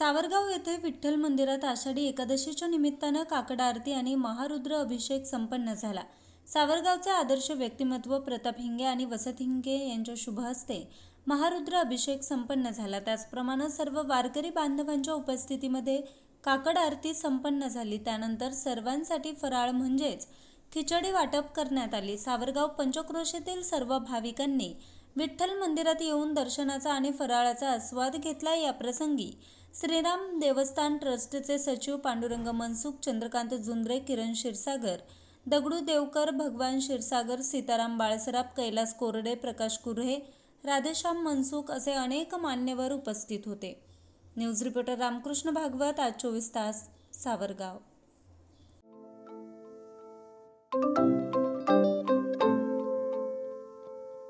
सावरगाव येथे विठ्ठल मंदिरात आषाढी एकादशीच्या निमित्तानं काकड आरती आणि महारुद्र अभिषेक संपन्न झाला. सावरगावचे आदर्श व्यक्तिमत्व प्रताप हिंगे आणि वसत हिंगे यांच्या शुभ हस्ते महारुद्र अभिषेक संपन्न झाला. त्याचप्रमाणे सर्व वारकरी बांधवांच्या उपस्थितीमध्ये काकड आरती संपन्न झाली. त्यानंतर सर्वांसाठी फराळ म्हणजेच खिचडी वाटप करण्यात आली. सावरगाव पंचक्रोशीतील सर्व भाविकांनी विठ्ठल मंदिरात येऊन दर्शनाचा आणि फराळाचा आस्वाद घेतला या प्रसंगी. श्रीराम देवस्थान ट्रस्टचे सचिव पांडुरंग मनसुख चंद्रकांत जुंद्रे किरण क्षीरसागर दगडू देवकर भगवान क्षीरसागर सीताराम बाळसराफ कैलास कोरडे प्रकाश कुर्हे राधेश्याम मनसुख असे अनेक मान्यवर उपस्थित होते. न्यूज रिपोर्टर रामकृष्ण भागवत आज चोवीस तास सावरगाव.